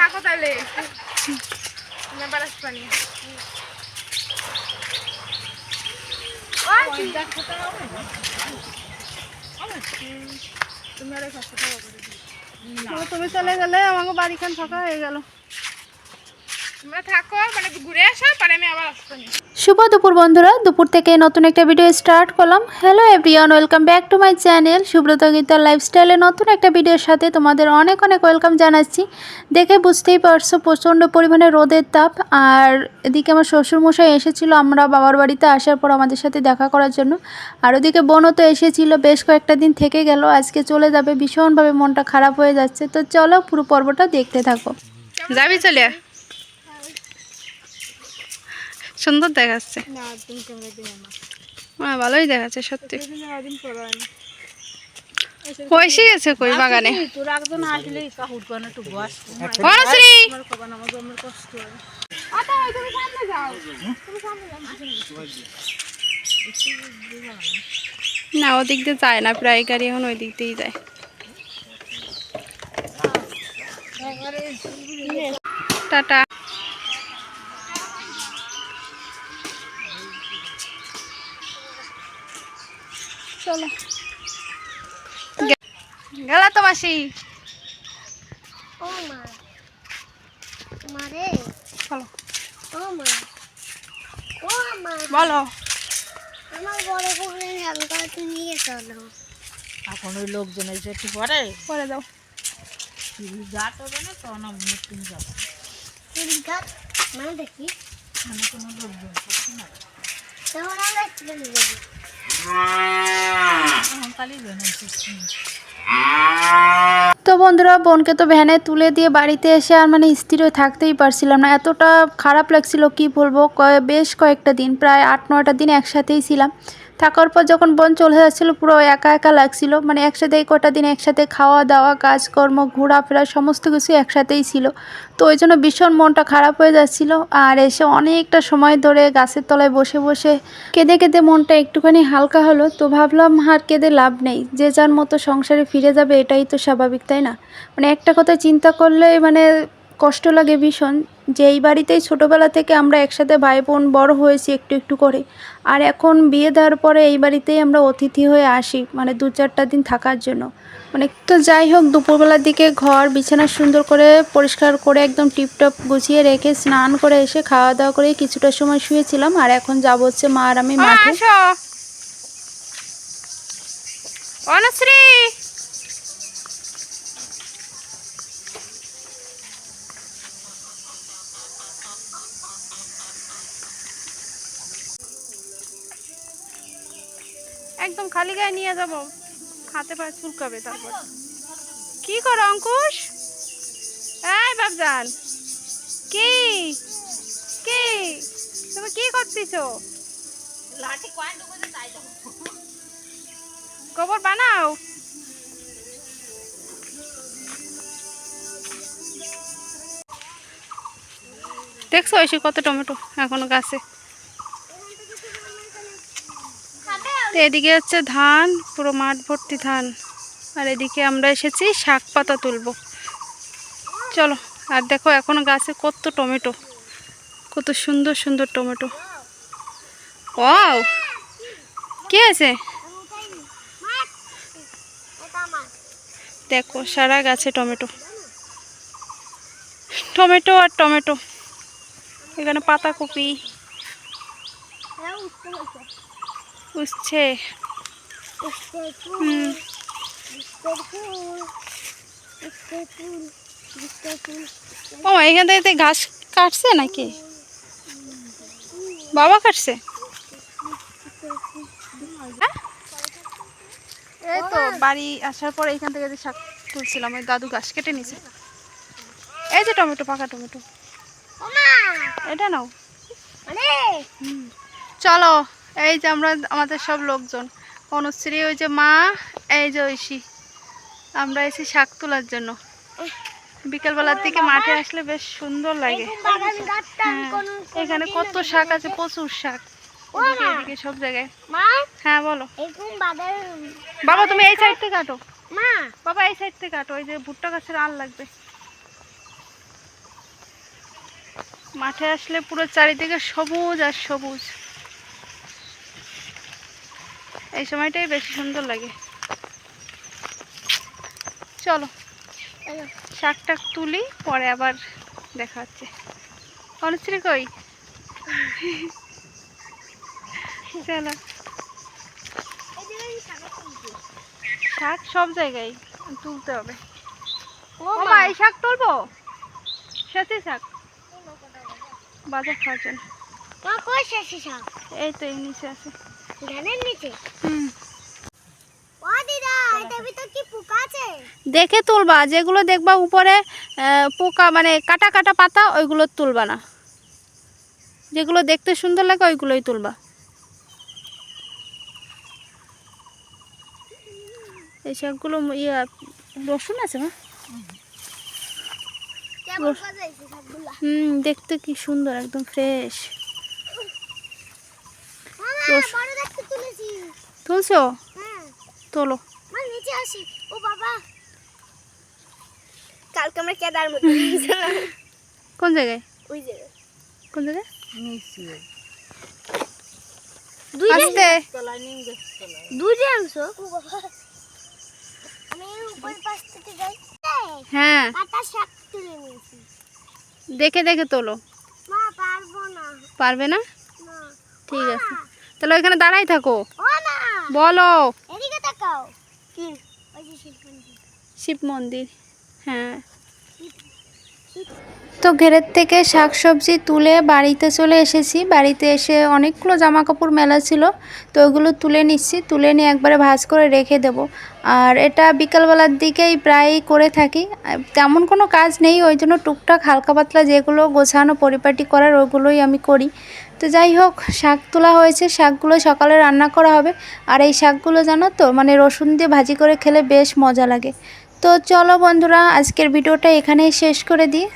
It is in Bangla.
থাকো তাহলে তুমি আবার আসবা নি। ওই, হুম, তুমি চলে গেলে আমাকে বাড়িখান ফাঁকা হয়ে গেল তোমরা থাকো মানে ঘুরে আসো পরে আমি আবার আসব। শুভ দুপুর বন্ধুরা। দুপুর থেকে নতুন একটা ভিডিও স্টার্ট করলাম। Hello everyone welcome back to my channel Subrata গীতার লাইফস্টাইলে নতুন একটা ভিডিওর সাথে তোমাদের অনেক অনেক ওয়েলকাম জানাচ্ছি। দেখে বুঝতেই পারছ প্রচণ্ড পরিমাণে রোদের তাপ। আর এদিকে আমার শ্বশুরমশাই এসেছিল আমরা বাবার বাড়িতে আসার পর আমাদের সাথে দেখা করার জন্য। আর ওদিকে বোনও তো এসেছিল, বেশ কয়েকটা দিন থেকে গেল। আজকে চলে যাবে, ভীষণভাবে মনটা খারাপ হয়ে যাচ্ছে। তো চলো পুরো পর্বটা দেখতে থাকো। যাবি চলে সুন্দর দেখাচ্ছে। না তুমি ক্যামেরা দিও না। হ্যাঁ ভালোই দেখাচ্ছে সত্যি। গেছে কই বাগানে? না? আমার আমার কষ্ট হয়। আতা তুমি সামনে যাও। তুমি সামনে যাও। না ওদিক দিয়ে যায় না প্রায় গাড়ি এখন ওই দিক দিয়েই যায়। টাটা। চলো। গেলা তো মাসি। ও মা। মারে চলো। ও মা। ও মা। বলো। আমার বড় পুকুরে নিয়ে চলো। এখন ওই লোকজন এসে একটু পরে। পরে দাও গাছ হবে না তখন আমি মৃত্যু যাব মানে দেখি। মানে কোনো লোকজন তখন আমরা তো বন্ধুরা, বোনকে তো ভ্যানে তুলে দিয়ে বাড়িতে এসে আর মানে স্থির হয়ে থাকতেই পারছিলাম না। এতটা খারাপ লাগছিল, কি বলব? বেশ কয়েকটা দিন, প্রায় আট, নয়টা দিন একসাথেই ছিলাম। থাকার পর যখন বোন চলে যাচ্ছিল, পুরো একা একা লাগছিল। মানে একসাথেই কটা দিন একসাথে খাওয়া দাওয়া, কাজকর্ম, ঘোরাফেরা, সমস্ত কিছু একসাথেই ছিল। তো ওই জন্য ভীষণ মনটা খারাপ হয়ে যাচ্ছিল। আর এসে অনেকটা সময় ধরে গাছের তলায় বসে বসে কেঁদে কেঁদে মনটা একটুখানি হালকা হলো। তো ভাবলাম, আর কেঁদে লাভ নেই। যে যার মতো সংসারে ফিরে যাবে, এটাই তো স্বাভাবিক, তাই না? মানে একটা কথা চিন্তা করলে মানে কষ্ট লাগে ভীষণ। যে এই বাড়িতেই ছোটোবেলা থেকে আমরা একসাথে ভাই বোন বড় হয়েছি একটু একটু করে আর এখন বিয়ে দেওয়ার পরে এই বাড়িতেই আমরা অতিথি হয়ে আসি মানে দু চারটা দিন থাকার জন্য। মানে তো যাই হোক দুপুরবেলার দিকে ঘর বিছানা সুন্দর করে পরিষ্কার করে একদম টিপটপ গুছিয়ে রেখে স্নান করে এসে খাওয়া দাওয়া করে কিছুটা সময় শুয়েছিলাম আর এখন যাব হচ্ছে মা আর আমি মাঠে। অনুশ্রী! একদম খালি গায়ে নিয়ে যাব। হাতে পায়ে চুলকাবে তারপর। কি করো অঙ্কুশ? এই বাবজান কি? কি? তুমি কি করতেছো? গোবর বানাও। দেখছ এসে কত টমেটো এখনও গাছে? তো এদিকে হচ্ছে ধান, পুরো মাঠ ভর্তি ধান। আর এদিকে আমরা এসেছি শাক পাতা তুলব। চলো, আর দেখো এখন গাছে কত টমেটো। কত সুন্দর সুন্দর টমেটো। ওয়াও! কি আছে দেখো, সারা গাছে টমেটো। টমেটো আর টমেটো। এখানে পাতাকপি। উঠছে ও এখান থেকে ঘাস কাটছে নাকি? বাবা কাটছে? হ্যাঁ? এই তো বাড়ি আসার পর এখান থেকে যে শাক তুলছিলাম ওই দাদু ঘাস কেটে নিছে। এই যে টমেটো পাকা টমেটো। এটা নাও। চলো। এই যে আমরা আমাদের সব লোকজন। অনুশ্রী ওই যে মা এই যে ঐশী। আমরা এসে শাক তোলার জন্য। বিকেলবেলার দিকে মাঠে আসলে বেশ সুন্দর লাগে। হ্যাঁ, এখানে কত শাক আছে প্রচুর শাক। এদিকে সব জায়গায়। হ্যাঁ বলো। বাবা তুমি এই সাইড থেকে কাটো বাবা এই সাইড থেকে কাটো ওই যে ভুট্টা গাছের আল লাগবে। মাঠে আসলে পুরো চারিদিকে সবুজ আর সবুজ। এই সময়টাই বেশি সুন্দর লাগে। চলো শাক টাক তুলি পরে আবার দেখা হচ্ছে। অনুশ্রী কই? চলো। শাক সব জায়গায় তুলতে হবে। ও মা। এই শাক তুলবো? সাথে শাক। বাজার খাওয়ার জন্য। এই তো এই নিচে আছে। ধানের নিচে। ও দিদা এটার ভিতর কি পোকা আছে? দেখে তুলবা যেগুলো দেখবা উপরে পোকা মানে কাটা কাটা পাতা ওইগুলো তুলবা না। যেগুলো দেখতে সুন্দর লাগে ওইগুলোই তুলবা। এই শাকগুলো ইয়ে রসুন আছে মা কেমন হুম দেখতে কি সুন্দর একদম ফ্রেশ তুলেছি। তুলছো? হ্যাঁ। তোলো। ও বাবা। কালকে আমরা কেদার মধ্যে কোন জায়গায়? ওই যে। কোন জায়গায়? দুই আস্তে। দুই অংশ ও বাবা। আমি উপর পাশ থেকে যাই। হ্যাঁ। পাতা শাক তুলে নিয়েছি। দেখে দেখে তোলো। মা পারব না। পারবে না? না। ঠিক আছে। তাহলে ওইখানে দাঁড়াই থাকো। বলো। শিব মন্দির। হ্যাঁ। তো ঘেরের থেকে শাকসবজি তুলে বাড়িতে চলে এসেছি। বাড়িতে এসে অনেকগুলো জামা কাপড় মেলা ছিল, তো ওগুলো তুলে নিচ্ছি। তুলে নিয়ে একবারে ভাজ করে রেখে দেব। আর এটা বিকালবেলার দিকেই প্রায়ই করে থাকি। তেমন কোনো কাজ নেই, ওই জন্য টুকটাক হালকা পাতলা যেগুলো গোছানো, পরিপাটি করার ওগুলোই আমি করি। তো যাই হোক, শাক তোলা হয়েছে। শাকগুলো সকালে রান্না করা হবে। আর এই শাকগুলো জানো তো মানে রসুন দিয়ে ভাজি করে খেলে বেশ মজা লাগে। তো চলো বন্ধুরা, আজকের ভিডিওটা এখানেই শেষ করে দিই।